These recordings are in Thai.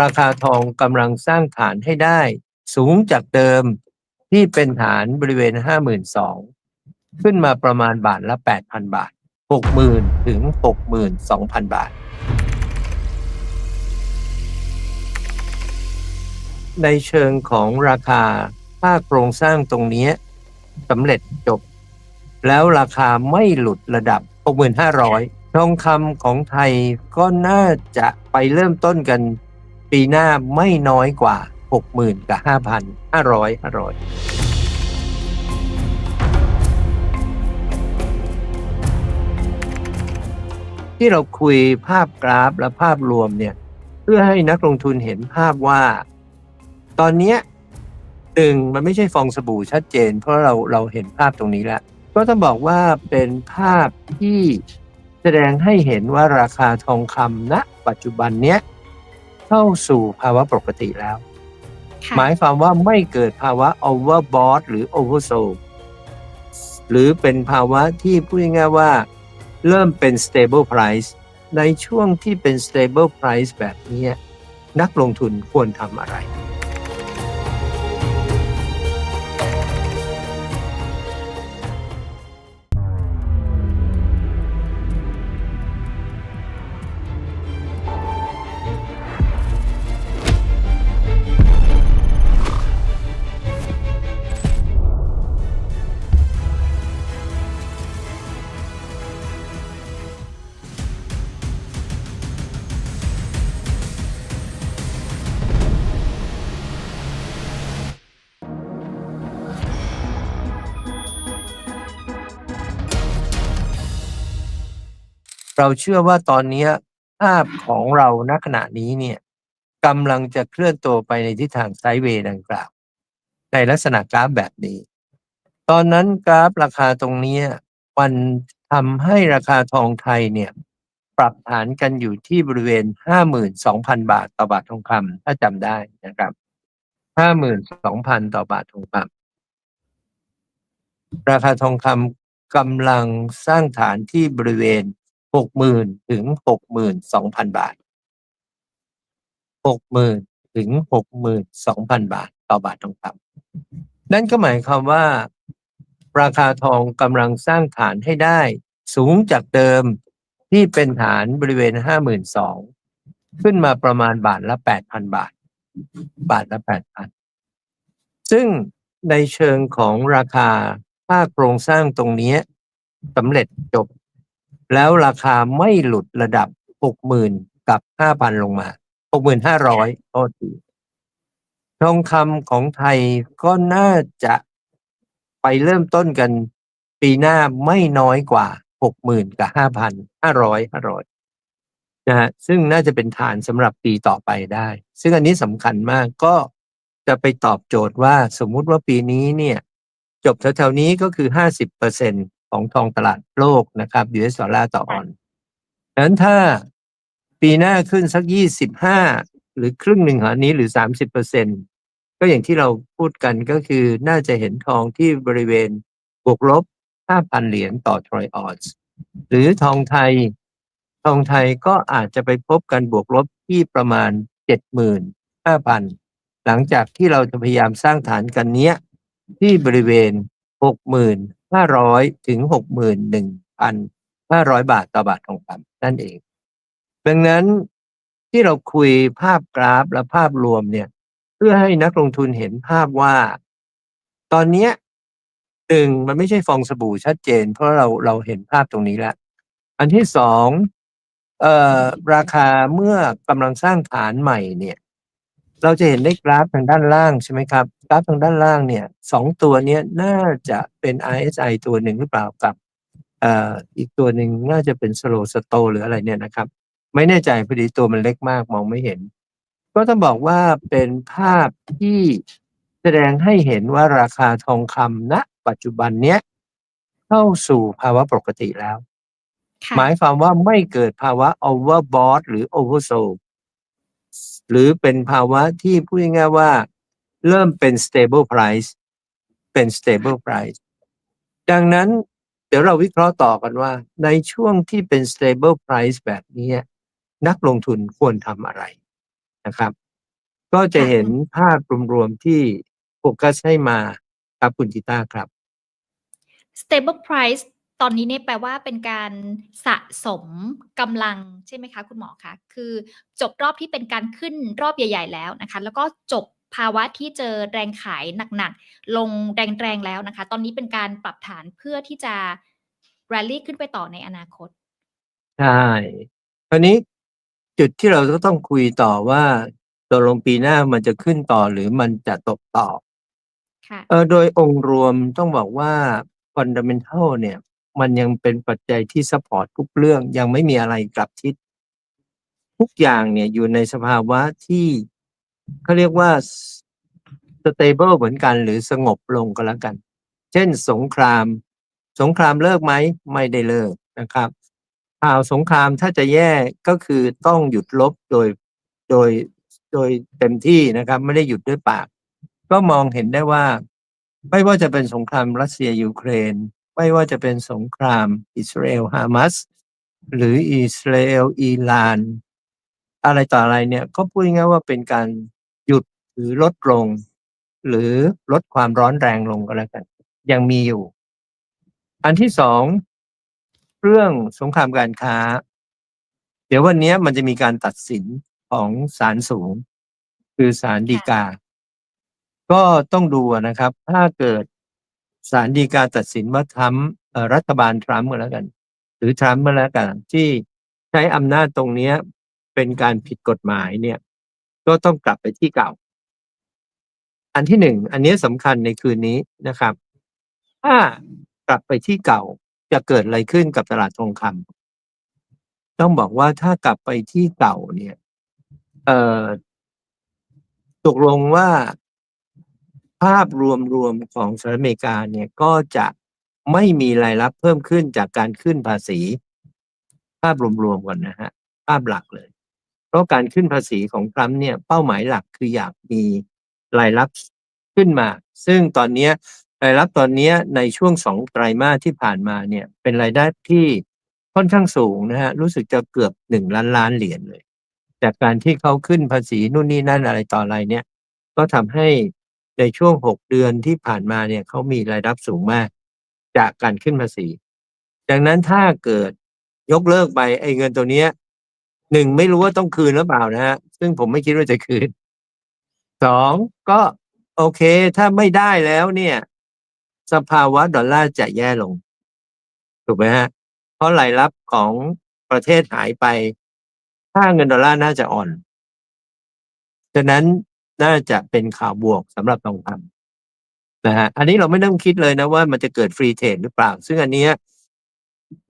ราคาทองกำลังสร้างฐานให้ได้ สูงจากเดิมที่เป็นฐานบริเวณ 52,000 ขึ้นมาประมาณบาทละ 8,000 บาท 60,000 ถึง 62,000 บาท ในเชิงของราคาค่าโครงสร้างตรงนี้สำเร็จจบ แล้วราคาไม่หลุดระดับ 6,500ทองคำของไทยก็น่าจะไปเริ่มต้นกัน ปีหน้าไม่น้อยกว่า 60,000 กับ 5,500 500ที่เราคุยภาพกราฟและภาพรวมเนี่ยเพื่อให้นักลงทุนเห็นภาพว่า ตอนนี้ยหนึ่งมันไม่ใช่ฟองสบู่ชัดเจน เพราะเราเราเห็นภาพตรงนี้แล้ว ก็ต้องบอกว่าเป็นภาพที่แสดงให้เห็นว่าราคาทองคำณปัจจุบันเนี้ย เข้าสู่ภาวะปกติแล้ว ค่ะ หมายความว่าไม่เกิดภาวะ overbought หรือ oversold หรือเป็นภาวะที่พูดง่ายๆว่า เริ่มเป็น stable price ในช่วงที่เป็น stable price แบบนี้นักลงทุนควรทำอะไร เราเชื่อว่าตอนนี้ภาพของเราณขณะนี้เนี่ยกำลังจะเคลื่อนตัวไปในทิศทางไซด์เวย์ดังกล่าว ในลักษณะกราฟแบบนี้ ตอนนั้นกราฟราคาตรงนี้ยมันทำให้ราคาทองไทยเนี่ยปรับฐานกันอยู่ที่บริเวณ 52,000 บาทต่อบาททองคำถ้าจำได้นะครับ 52,000 ต่อบาททองคำราคาทองคำกำลังสร้างฐานที่บริเวณ 60,000ถึง62,000บาท60,000ถึง62,000บาทต่อบาททองคำนั่นก็หมายความว่า ราคาทองกำลังสร้างฐานให้ได้ สูงจากเดิมที่เป็นฐานบริเวณ52,000ขึ้นมาประมาณบาทละ8,000บาท บาทละ8,000ซึ่งในเชิงของราคาค่าโครงสร้างตรงนี้สำเร็จจบ แล้วราคาไม่หลุดระดับ60,000กับ5,000ลงมา6,500โทษทีทองคำของไทยก็น่าจะไปเริ่มต้นกันปีหน้าไม่น้อยกว่า60,000กับ5,000 500 500นะฮะซึ่งน่าจะเป็นฐานสำหรับปีต่อไปได้ ซึ่งอันนี้สำคัญมากก็จะไปตอบโจทย์ว่าสมมุติว่าปีนี้เนี่ย จบแถวๆนี้ก็คือ50% ของทองตลาดโลกนะครับ US ดอลลาร์ต่อออนซ์ดังนั้นถ้าปีหน้าขึ้นสัก25หรือครึ่งหนึ่งของอันนี้หรือ30%ก็อย่างที่เราพูดกันก็คือน่าจะเห็นทองที่บริเวณบวกลบ5,000เหรียญต่อทรอยออนซ์หรือทองไทย ทองไทยก็อาจจะไปพบกันบวกลบที่ประมาณ75,000หลังจากที่เราจะพยายามสร้างฐานกันเนี้ยที่บริเวณ 6,500 ถึง 61,500 บาทต่อบาททองคำนั่นเอง ดังนั้นที่เราคุยภาพกราฟและภาพรวมเนี่ย เพื่อให้นักลงทุนเห็นภาพว่า ตอนเนี้ยหนึ่งมันไม่ใช่ฟองสบู่ชัดเจน เพราะเราเราเห็นภาพตรงนี้แล้ว อันที่สองออราคาเมื่อกำลังสร้างฐานใหม่เนี่ย เราจะเห็นได้กราฟทางด้านล่างใช่ไหมครับ กราฟทางด้านล่างเนี่ยสองตัวเนี้ยน่าจะเป็น RSI ตัวหนึ่งหรือเปล่ากับเอ่ออีกตัวหนึ่งน่าจะเป็น slow slow หรืออะไรเนี่ยนะครับ ไม่แน่ใจพอดีตัวมันเล็กมากมองไม่เห็น ก็ต้องบอกว่าเป็นภาพที่แสดงให้เห็นว่าราคาทองคำณปัจจุบันเนี้ยเข้าสู่ภาวะปกติแล้วค่ะหมายความว่าไม่เกิดภาวะ overbought หรือ oversold หรือเป็นภาวะที่พูดง่ายๆว่า เริ่มเป็น stable price เป็น stable price ดังนั้นเดี๋ยวเราวิเคราะห์ต่อกันว่า ในช่วงที่เป็น stable price แบบนี้นักลงทุนควรทำอะไรนะครับ ก็จะเห็นภาพรวมๆที่โฟกัสให้มาครับคุณกีตาครับ stable price ตอนนี้เนี่ยแปลว่าเป็นการสะสมกำลังใช่ไหมคะคุณหมอคะคือจบรอบที่เป็นการขึ้นรอบใหญ่ ๆ แล้วนะคะ แล้วก็จบภาวะที่เจอแรงขายหนักๆ ลงแรงๆ แล้วนะคะ ตอนนี้เป็นการปรับฐานเพื่อที่จะ rally ขึ้นไปต่อในอนาคต ใช่คราวนี้จุดที่เราก็ต้องคุยต่อว่าตกลงปีหน้ามันจะขึ้นต่อหรือมันจะตกต่อ ค่ะเออโดยองค์รวมต้องบอกว่า fundamental เนี่ย มันยังเป็นปัจจัยที่ support ทุกเรื่องยังไม่มีอะไรกลับทิศทุกอย่างเนี่ยอยู่ในสภาวะที่เขาเรียกว่า stable เหมือนกัน หรือสงบลงก็แล้วกัน เช่นสงคราม สงครามเลิกไหมไม่ได้เลิกนะครับข่าวสงครามถ้าจะแย่ก็คือต้องหยุดลบโดยโดยโดยเต็มที่นะครับ ไม่ได้หยุดด้วยปาก ก็มองเห็นได้ว่า ไม่ว่าจะเป็นสงครามรัสเซียยูเครน ไม่ว่าจะเป็นสงครามอิสราเอลฮามาสหรืออิสราเอลอิหร่าน อะไรต่ออะไรเนี่ยก็พูดง่ายว่าเป็นการหยุดหรือลดลง หรือลดความร้อนแรงลงก็แล้วกัน ยังมีอยู่ อันที่สองเรื่องสงครามการค้า เดี๋ยววันนี้มันจะมีการตัดสินของศาลสูง คือศาลฎีกา ก็ต้องดูนะครับ ถ้าเกิด ศาลฎีกาตัดสินว่าทรัมป์รัฐบาลทรัมป์ก็แล้วกัน หรือทรัมป์ก็แล้วกัน ที่ใช้อำนาจตรงนี้เป็นการผิดกฎหมายเนี่ย ก็ต้องกลับไปที่เก่า อันที่หนึ่งอันนี้สำคัญในคืนนี้นะครับ ถ้ากลับไปที่เก่าจะเกิดอะไรขึ้นกับตลาดทองคำต้องบอกว่าถ้ากลับไปที่เก่าเนี่ย เอ่อตกลงว่า ภาพรวมๆของสหรัฐอเมริกาเนี่ยก็จะไม่มีรายรับเพิ่มขึ้นจากการขึ้นภาษี ภาพรวมๆก่อนนะฮะภาพหลักเลย เพราะการขึ้นภาษีของทรัมป์เนี่ยเป้าหมายหลักคืออยากมีรายรับขึ้นมา ซึ่งตอนนี้รายรับตอนนี้ในช่วงสองไตรมาสที่ผ่านมาเนี่ยเป็นรายได้ที่ค่อนข้างสูงนะฮะรู้สึกจะเกือบหนึ่งล้านล้านเหรียญเลย จากการที่เขาขึ้นภาษีนู่นนี่นั่นอะไรต่ออะไรเนี่ย ก็ทำให้ ในช่วงหกเดือนที่ผ่านมาเนี่ยเขามีรายรับสูงมาก จากการขึ้นภาษี ดังนั้นถ้าเกิดยกเลิกไปไอ้เงินตัวเนี้ยหนึ่งไม่รู้ว่าต้องคืนหรือเปล่านะฮะซึ่งผมไม่คิดว่าจะคืนสองก็โอเค ถ้าไม่ได้แล้วเนี่ย สภาวะดอลลาร์จะแย่ลง ถูกไหมฮะ เพราะรายรับของประเทศหายไปค่าเงินดอลลาร์น่าจะอ่อน ฉะนั้น น่าจะเป็นข่าวบวกสำหรับทองคำนะฮะอันนี้เราไม่ต้องคิดเลยนะว่ามันจะเกิดฟรีเทรดหรือเปล่า ซึ่งอันเนี้ย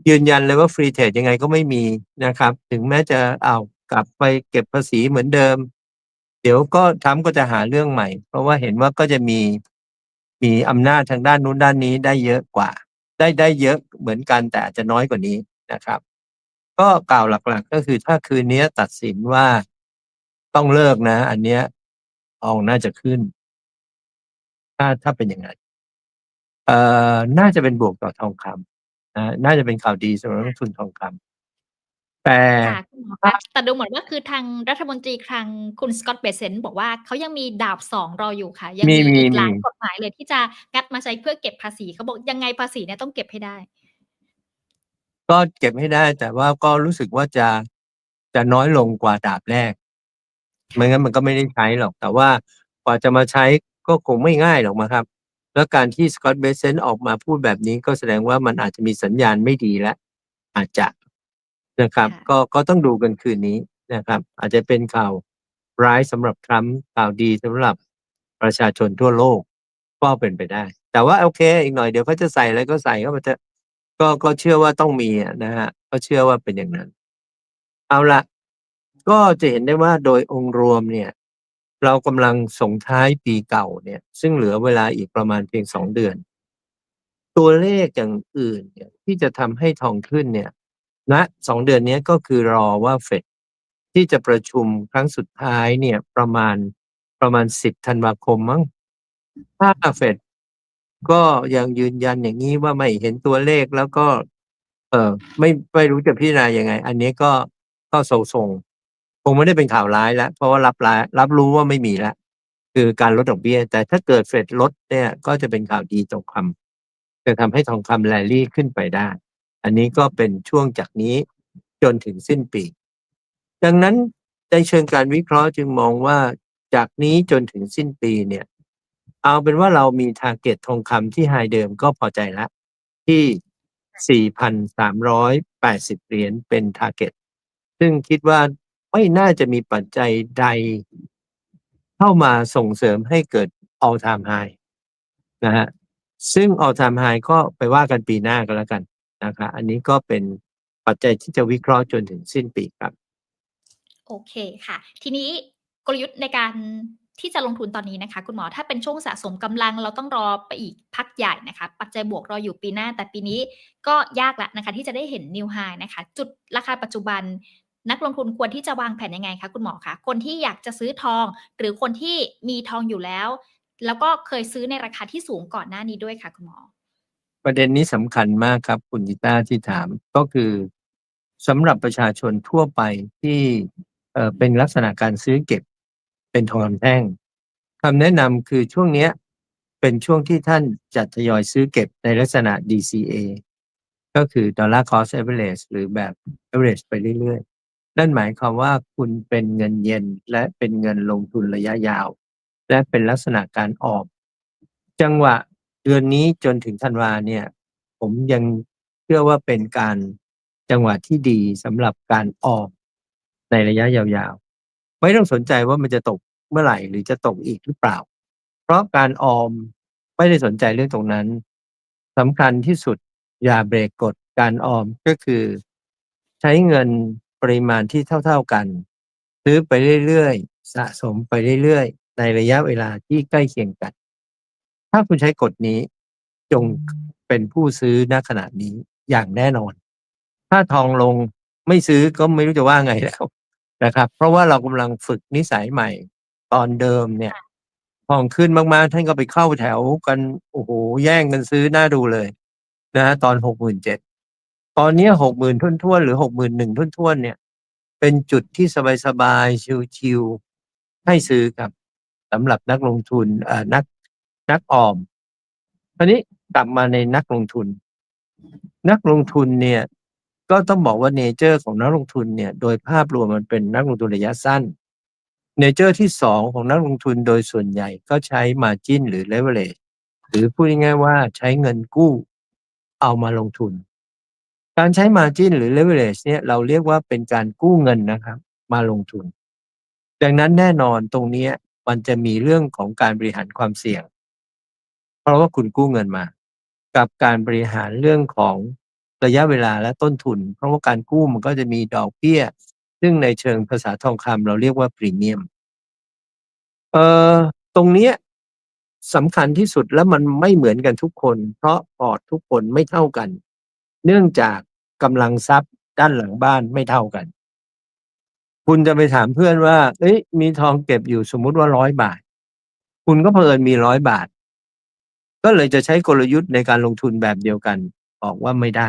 ยืนยันเลยว่าฟรีเทรดยังไงก็ไม่มีนะครับ ถึงแม้จะเอากลับไปเก็บภาษีเหมือนเดิม เดี๋ยวก็ทรัมป์ก็จะหาเรื่องใหม่ เพราะว่าเห็นว่าก็จะมีมีอำนาจทางด้านนู้นด้านนี้ได้เยอะกว่า ได้ได้เยอะเหมือนกันแต่อาจจะน้อยกว่านี้นะครับ ก็กล่าวหลักๆ ก็คือถ้าคืนนี้ตัดสินว่าต้องเลิกนะ อันเนี้ย ทองน่าจะขึ้น ถ้า ถ้าเป็นอย่างนั้น เอ่อ น่าจะเป็นบวกต่อทองคำ นะน่าจะเป็นข่าวดีสำหรับนักลงทุนทองคำ แต่ค่ะ คุณหมอคะแต่ดูเหมือนว่า คือทางรัฐมนตรีคลัง คุณสกอตต์เบเซนต์บอกว่า เขายังมีดาบสองรออยู่ค่ะ ยังมีมีมีอีกหลายมีกฎหมายเลยที่จะงัดมาใช้เพื่อเก็บภาษี เขาบอกยังไงภาษีเนี่ยต้องเก็บให้ได้ ก็เก็บให้ได้ แต่ว่าก็รู้สึกว่าจะ จะน้อยลงกว่าดาบแรก ไม่งั้นมันก็ไม่ได้ใช้หรอก แต่ว่ากว่าจะมาใช้ก็คงไม่ง่ายหรอกมั้งครับ แล้วการที่สกอตเบเซนออกมาพูดแบบนี้ก็แสดงว่ามันอาจจะมีสัญญาณไม่ดีแล้ว อาจจะนะครับค่ะก็ก็ต้องดูกันคืนนี้นะครับ อาจจะเป็นข่าวร้ายสำหรับทรัมป์ข่าวดีสำหรับประชาชนทั่วโลกก็เป็นไปได้ แต่ว่าโอเค อีกหน่อยเดี๋ยวเขาจะใส่อะไรก็ใส่เข้ามาเถอะก็ก็เชื่อว่าต้องมีอะนะฮะก็เชื่อว่าเป็นอย่างนั้น เอาละ ก็จะเห็นได้ว่าโดยองค์รวมเนี่ยเรากำลังส่งท้ายปีเก่าเนี่ย ซึ่งเหลือเวลาอีกประมาณเพียงสองเดือน ตัวเลขอย่างอื่นเนี่ยที่จะทำให้ทองขึ้นเนี่ยณสองเดือนนี้ก็คือรอว่าเฟดที่จะประชุมครั้งสุดท้ายเนี่ยประมาณประมาณสิบธันวาคมมั้งถ้าเฟดก็ยังยืนยันอย่างนี้ว่าไม่เห็นตัวเลขแล้วก็ เออไม่ไม่รู้จะพิจารณายังไง อันนี้ก็ก็ทรง คงไม่ได้เป็นข่าวร้ายแล้ว เพราะว่ารับร้ายรับรู้ว่าไม่มีแล้ว คือการลดดอกเบี้ย แต่ถ้าเกิดเฟดลดเนี่ยก็จะเป็นข่าวดีตรงคำจะทำให้ทองคำแรลลี่ขึ้นไปได้ อันนี้ก็เป็นช่วงจากนี้จนถึงสิ้นปี ดังนั้นในเชิงการวิเคราะห์จึงมองว่าจากนี้จนถึงสิ้นปีเนี่ย เอาเป็นว่าเรามีทาร์เก็ตทองคำที่ไฮเดิมก็พอใจละที่ 4,380 เหรียญเป็นทาร์เก็ตซึ่งคิดว่า ไม่น่าจะมีปัจจัยใดเข้ามาส่งเสริมให้เกิด all time high นะฮะซึ่ง all time high ก็ไปว่ากันปีหน้าก็แล้วกันนะคะอันนี้ก็เป็นปัจจัยที่จะวิเคราะห์จนถึงสิ้นปีครับ โอเคค่ะ ทีนี้กลยุทธ์ในการที่จะลงทุนตอนนี้นะคะ คุณหมอถ้าเป็นช่วงสะสมกำลังเราต้องรอไปอีกพักใหญ่นะคะ ปัจจัยบวกรออยู่ปีหน้า แต่ปีนี้ก็ยากละนะคะ ที่จะได้เห็นนิวไฮนะคะ จุดราคาปัจจุบัน นักลงทุนควรที่จะวางแผนยังไงคะคุณหมอคะคนที่อยากจะซื้อทอง หรือคนที่มีทองอยู่แล้ว แล้วก็เคยซื้อในราคาที่สูงก่อนหน้านี้ด้วยค่ะคุณหมอ ประเด็นนี้สำคัญมากครับคุณจิต้าที่ถามก็คือสำหรับประชาชนทั่วไปที่เเป็นลักษณะการซื้อเก็บ เป็นทองคำแท่งคำแนะนำคือช่วงเนี้ยเป็นช่วงที่ท่านจัดทยอยซื้อเก็บในลักษณะ DCA ก็คือ Dollar Cost Average หรือแบบ Average ไปเรื่อย นั่นหมายความว่าคุณเป็นเงินเย็นและเป็นเงินลงทุนระยะยาว และเป็นลักษณะการออมจังหวะเดือนนี้จนถึงธันวาเนี่ย ผมยังเชื่อว่าเป็นการจังหวะที่ดีสำหรับการออมในระยะยาวๆ ไม่ต้องสนใจว่ามันจะตกเมื่อไหร่หรือจะตกอีกหรือเปล่า เพราะการออมไม่ได้สนใจเรื่องตรงนั้นสำคัญที่สุดอย่าเบรกกฎการออมก็คือ ใช้เงิน ปริมาณที่เท่า ๆกัน ซื้อไปเรื่อยๆ สะสมไปเรื่อยๆ ในระยะเวลาที่ใกล้เคียงกัน ถ้าคุณใช้กฎนี้จงเป็นผู้ซื้อณขณะนี้อย่างแน่นอน ถ้าทองลงไม่ซื้อก็ไม่รู้จะว่าไงแล้วนะครับ เพราะว่าเรากำลังฝึกนิสัยใหม่ ตอนเดิมเนี่ยทองขึ้นมากๆ ท่านก็ไปเข้าแถวกัน โอ้โห แย่งกันซื้อหน้าดูเลยนะฮะตอนหกหมื่นเจ็ด ตอนนี้หกหมื่นทุ่นทวนๆหรือหกหมื่นหนึ่งทุ่นทวนๆเนี่ย เป็นจุดที่สบายๆชิวๆให้ซื้อครับสำหรับนักลงทุนเอ่อนักนักออมทีนี้กลับมาในนักลงทุน นักลงทุนเนี่ยก็ต้องบอกว่าเนเจอร์ของนักลงทุนเนี่ยโดยภาพรวมมันเป็นนักลงทุนระยะสั้นเนเจอร์ที่สองของนักลงทุนโดยส่วนใหญ่ก็ใช้ Margin หรือ Leverage หรือพูดง่ายๆว่าใช้เงินกู้เอามาลงทุน การใช้ Margin หรือ Leverage เนี่ยเราเรียกว่าเป็นการกู้เงินนะครับ มาลงทุน ดังนั้นแน่นอนตรงนี้มันจะมีเรื่องของการบริหารความเสี่ยง เพราะว่าคุณกู้เงินมา กับการบริหารเรื่องของระยะเวลาและต้นทุน เพราะว่าการกู้มันก็จะมีดอกเบี้ย ซึ่งในเชิงภาษาทองคำเราเรียกว่าพรีเมียม เอ่อตรงนี้สำคัญที่สุดแล้วมันไม่เหมือนกันทุกคน เพราะพอร์ตทุกคนไม่เท่ากัน เนื่องจากกำลังทรัพย์ด้านหลังบ้านไม่เท่ากัน คุณจะไปถามเพื่อนว่า เอ้ย มีทองเก็บอยู่สมมุติว่าร้อยบาท คุณก็เพิ่นมีร้อยบาท ก็เลยจะใช้กลยุทธ์ในการลงทุนแบบเดียวกันบอกว่าไม่ได้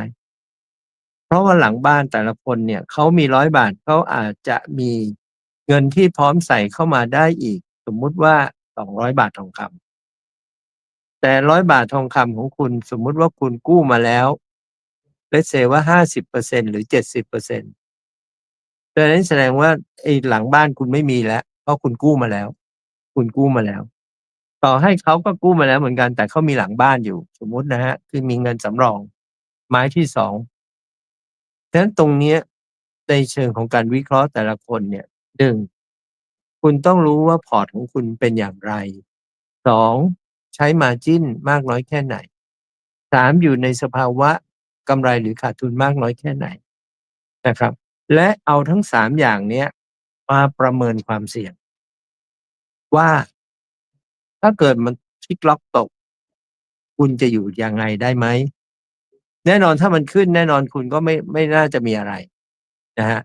เพราะว่าหลังบ้านแต่ละคนเนี่ยเขามีร้อยบาทเขาอาจจะมีเงินที่พร้อมใส่เข้ามาได้อีก สมมุติว่าสองร้อยบาททองคำแต่ร้อยบาททองคำของคุณสมมุติว่าคุณกู้มาแล้ว เลเซว่าห้าสิบเปอร์เซ็นหรือเจ็ดสิบเปอร์เซ็นต์ดังนั้นแสดงว่าไอ้หลังบ้านคุณไม่มีแล้ว เพราะคุณกู้มาแล้ว คุณกู้มาแล้ว ต่อให้เขาก็กู้มาแล้วเหมือนกัน แต่เขามีหลังบ้านอยู่ สมมุตินะฮะ คือมีเงินสำรอง ไม้ที่สองดังนั้นตรงเนี้ยในเชิงของการวิเคราะห์แต่ละคนเนี่ยหนึ่งคุณต้องรู้ว่าพอร์ตของคุณเป็นอย่างไรสองใช้มาจิ้นมากน้อยแค่ไหนสามอยู่ในสภาวะ กำไรหรือขาดทุนมากน้อยแค่ไหนนะครับ และเอาทั้งสามอย่างเนี้ยมาประเมินความเสี่ยง ว่าถ้าเกิดมันพลิกล็อกตก คุณจะอยู่ยังไงได้ไหม แน่นอนถ้ามันขึ้นแน่นอนคุณก็ไม่ไม่น่าจะมีอะไรนะฮะ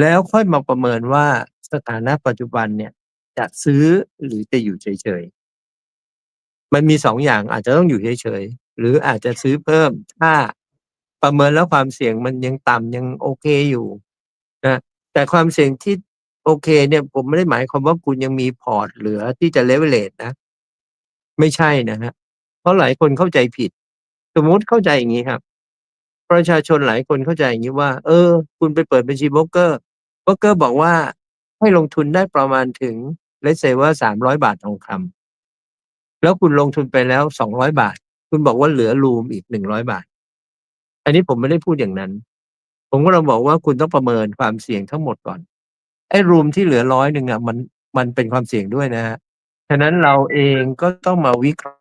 แล้วค่อยมาประเมินว่าสถานะปัจจุบันเนี่ย จะซื้อหรือจะอยู่เฉยๆ มันมีสองอย่างอาจจะต้องอยู่เฉยๆ หรืออาจจะซื้อเพิ่มถ้า ประเมินแล้วความเสี่ยงมันยังต่ำยังโอเคอยู่นะแต่ความเสี่ยงที่โอเคเนี่ยผมไม่ได้หมายความว่าคุณยังมีพอร์ตเหลือที่จะเลเวลเลตนะ ไม่ใช่นะฮะเพราะหลายคนเข้าใจผิด สมมุติเข้าใจอย่างนี้ครับ ประชาชนหลายคนเข้าใจอย่างนี้ว่า เออ คุณไปเปิดบัญชีโบรกเกอร์โบรกเกอร์บอกว่าให้ลงทุนได้ประมาณถึงเลเซว่าสามร้อยบาททองคำแล้วคุณลงทุนไปแล้วสองร้อยบาท คุณบอกว่าเหลือรูมอีกหนึ่งร้อยบาท อันนี้ผมไม่ได้พูดอย่างนั้น ผมก็เราบอกว่าคุณต้องประเมินความเสี่ยงทั้งหมดก่อน ไอ้รูมที่เหลือร้อยหนึ่งอะมันมันเป็นความเสี่ยงด้วยนะฮะ ฉะนั้นเราเองก็ต้องมาวิเคราะห์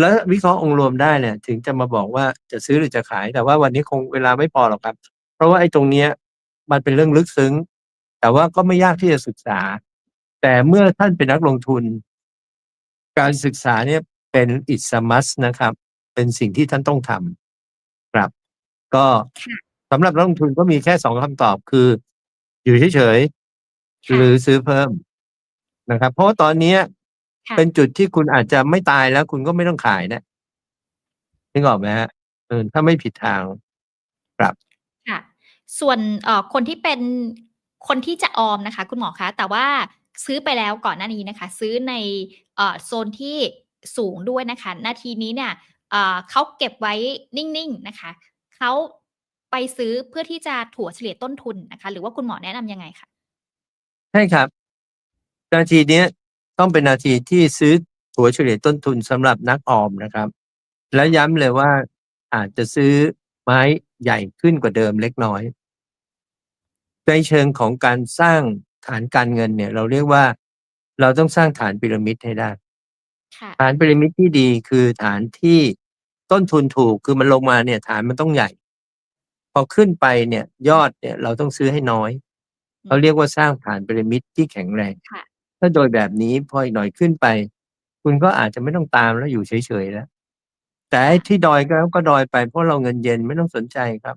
แล้ววิเคราะห์องค์รวมได้เนี่ย ถึงจะมาบอกว่าจะซื้อหรือจะขาย แต่ว่าวันนี้คงเวลาไม่พอหรอกครับ เพราะว่าไอ้ตรงเนี้ย มันเป็นเรื่องลึกซึ้ง แต่ว่าก็ไม่ยากที่จะศึกษา แต่เมื่อท่านเป็นนักลงทุน การศึกษาเนี่ยเป็นอิสมัสนะครับ เป็นสิ่งที่ท่านต้องทำครับ ก็ค่ะสำหรับนักลงทุนก็มีแค่สองคำตอบคือ อยู่เฉยๆค่ะหรือซื้อเพิ่มนะครับ เพราะว่าตอนเนี้ยค่ะเป็นจุดที่คุณอาจจะไม่ตายแล้ว คุณก็ไม่ต้องขายนะนึกออกไหมฮะเออถ้าไม่ผิดทางครับค่ะ ส่วนเอ่อคนที่เป็นคนที่จะออมนะคะ คุณหมอคะ แต่ว่าซื้อไปแล้วก่อนหน้านี้นะคะ ซื้อในเอ่อโซนที่สูงด้วยนะคะ นาทีนี้เนี่ย เอ่อเขาเก็บไว้นิ่งๆนะคะเขาไปซื้อเพื่อที่จะถัวเฉลี่ยต้นทุนนะคะ หรือว่าคุณหมอแนะนำยังไงคะใช่ครับ นาทีเนี้ยต้องเป็นนาทีที่ซื้อถัวเฉลี่ยต้นทุนสำหรับนักออมนะครับ และย้ำเลยว่าอาจจะซื้อไม้ใหญ่ขึ้นกว่าเดิมเล็กน้อย ในเชิงของการสร้างฐานการเงินเนี่ย เราเรียกว่า เราต้องสร้างฐานพีระมิดให้ได้ค่ะฐานพีระมิดที่ดีคือฐานที่ ต้นทุนถูกคือมันลงมาเนี่ย ฐานมันต้องใหญ่ พอขึ้นไปเนี่ย ยอดเนี่ย เราต้องซื้อให้น้อยเขาเรียกว่าสร้างฐานพีระมิดที่แข็งแรงค่ะถ้าโดยแบบนี้พออีกหน่อยขึ้นไป คุณก็อาจจะไม่ต้องตามแล้วอยู่เฉยๆแล้วแต่ไอ้ที่ดอยก็ก็ดอยไปเพราะเราเงินเย็นไม่ต้องสนใจครับ